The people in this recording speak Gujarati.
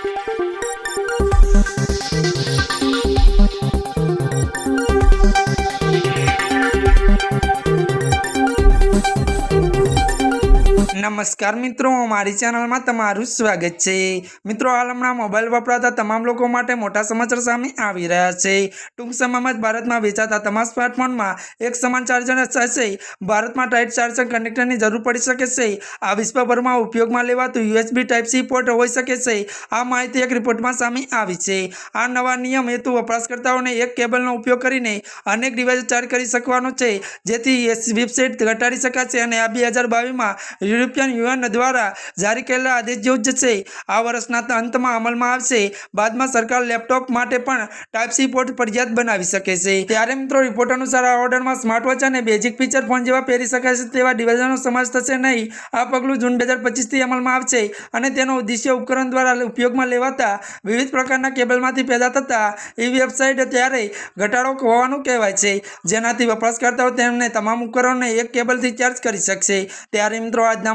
Thank you. નમસ્કાર મિત્રો, મારી ચેનલમાં તમારું સ્વાગત છે. મિત્રો હાલ હમણાં મોબાઈલ વપરાતા તમામ લોકો માટે મોટા સમાચાર સામે આવી રહ્યા છે. ટૂંક સમયમાં જ ભારતમાં વેચાતા તમામ સ્માર્ટફોનમાં એક સમાન ચાર્જર હશે. ભારતમાં ટાઈટ ચાર્જર કનેક્ટરની જરૂર પડી શકે છે. આ વિશ્વભરમાં ઉપયોગમાં લેવાતું યુએસબી ટાઈપ સી પોર્ટ હોઈ શકે છે. આ માહિતી એક રિપોર્ટમાં સામે આવી છે. આ નવા નિયમ હેતુ વપરાશકર્તાઓને એક કેબલનો ઉપયોગ કરીને અનેક ડિવાઇસ ચાર્જ કરી શકવાનો છે. જેથી વેબસાઇટ ઘટાડી શકાશે અને આ બે હજાર બાવીસમાં યુરોપિયન યુનિયન દ્વારા જારી કરેલા આદેશ જેવું જ છે. આ વર્ષના અંતમાં અમલમાં આવશે. બાદમાં સરકાર લેપટોપ માટે પણ ટાઈપ સી પોર્ટ ફરજિયાત બનાવી શકે છે. ત્યારે મિત્રો રિપોર્ટ અનુસાર આ ઓર્ડરમાં સ્માર્ટ વોચ અને બેઝિક ફીચર ફોન જેવા પહેરી શકાય છે તેવા ડિવાઇસનો સમાવેશ થશે નહીં. આ પગલું જૂન બે હજાર પચીસથી અમલમાં આવશે અને તેનો ઉદ્દેશ્ય ઉપકરણ દ્વારા ઉપયોગમાં લેવાતા વિવિધ પ્રકારના કેબલમાંથી પેદા થતા એ વેબસાઇટ ત્યારે ઘટાડો હોવાનું કહેવાય છે. જેનાથી વપરાશકર્તાઓ તેમને તમામ ઉપકરણોને એક કેબલથી ચાર્જ કરી શકશે. ત્યારે મિત્રો, આજના